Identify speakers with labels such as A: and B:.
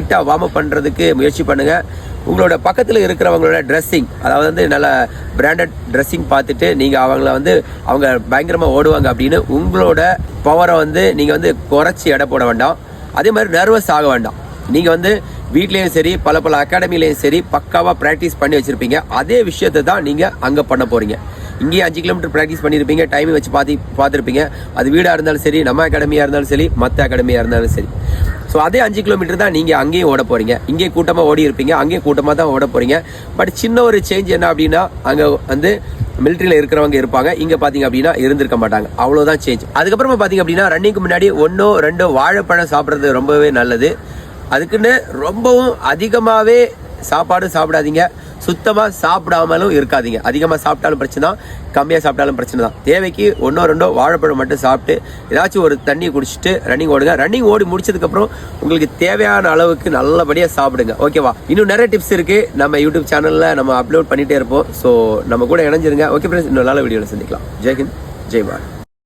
A: லைட்டாக warm up பண்ணுறதுக்கு முயற்சி பண்ணுங்க. உங்களோட பக்கத்தில் இருக்கிறவங்களோட ட்ரெஸ்ஸிங் அதாவது வந்து நல்ல பிராண்டட் ட்ரெஸ்ஸிங் பார்த்துட்டு நீங்கள் அவங்கள வந்து அவங்க பயங்கரமாக ஓடுவாங்க அப்படின்னு உங்களோட பவரை வந்து நீங்கள் வந்து குறைச்சி எடை போட வேண்டாம். அதே மாதிரி நர்வஸ் ஆக வேண்டாம். நீங்கள் வந்து வீட்லேயும் சரி பல பல அகாடமிலையும் சரி பக்காவாக ப்ராக்டிஸ் பண்ணி வச்சுருப்பீங்க. அதே விஷயத்தை தான் நீங்கள் அங்கே பண்ண போகிறீங்க இங்கேயே அஞ்சு கிலோமீட்டர் ப்ராக்டிஸ் பண்ணியிருப்பீங்க டைமிங் வச்சு பார்த்து பார்த்துருப்பீங்க. அது வீடாக இருந்தாலும் சரி நம்ம அகாடமியாக இருந்தாலும் சரி மற்ற அகாடமியாக இருந்தாலும் சரி. ஸோ அதே அஞ்சு கிலோமீட்டர் தான் நீங்கள் அங்கேயும் ஓட போகிறீங்க இங்கேயும் கூட்டமாக ஓடி இருப்பீங்க. அங்கேயும் கூட்டமாக தான் ஓட போகிறீங்க பட் சின்ன ஒரு சேஞ்ச் என்ன அப்படின்னா அங்கே வந்து மிலிட்ரியில் இருக்கிறவங்க இருப்பாங்க. இங்கே பார்த்தீங்க அப்படின்னா இருந்திருக்க மாட்டாங்க. அவ்வளோதான் சேஞ்ச் அதுக்கப்புறமா பார்த்தீங்க அப்படின்னா ரன்னிங்க்கு முன்னாடி ஒன்றோ ரெண்டோ வாழைப்பழம் சாப்பிட்றது ரொம்பவே நல்லது. அதுக்குன்னு ரொம்பவும் அதிகமாகவே சாப்பாடும் சாப்பிடாதீங்க. சுத்தமாக சாப்பிடாமலும் இருக்காதீங்க. அதிகமாக சாப்பிட்டாலும் பிரச்சனை தான் கம்மியாக சாப்பிட்டாலும் பிரச்சனை தான். தேவைக்கு ஒன்றோ ரெண்டோ வாழைப்பழம் மட்டும் சாப்பிட்டு ஏதாச்சும் ஒரு தண்ணி குடிச்சிட்டு ரன்னிங் ஓடுங்க. ரன்னிங் ஓடி முடிச்சதுக்கப்புறம் உங்களுக்கு தேவையான அளவுக்கு நல்லபடியாக சாப்பிடுங்க. ஓகேவா இன்னும் நிறைய டிப்ஸ் இருக்குது நம்ம யூடியூப் சேனலில் நம்ம அப்லோட் பண்ணிகிட்டே இருப்போம். ஸோ நம்ம கூட இணைஞ்சிருங்க. ஓகே ஃப்ரெண்ட்ஸ் இன்னும் நல்ல வீடியோவில் சந்திக்கலாம். ஜெய்ஹிந்த் ஜெய் பாரத்.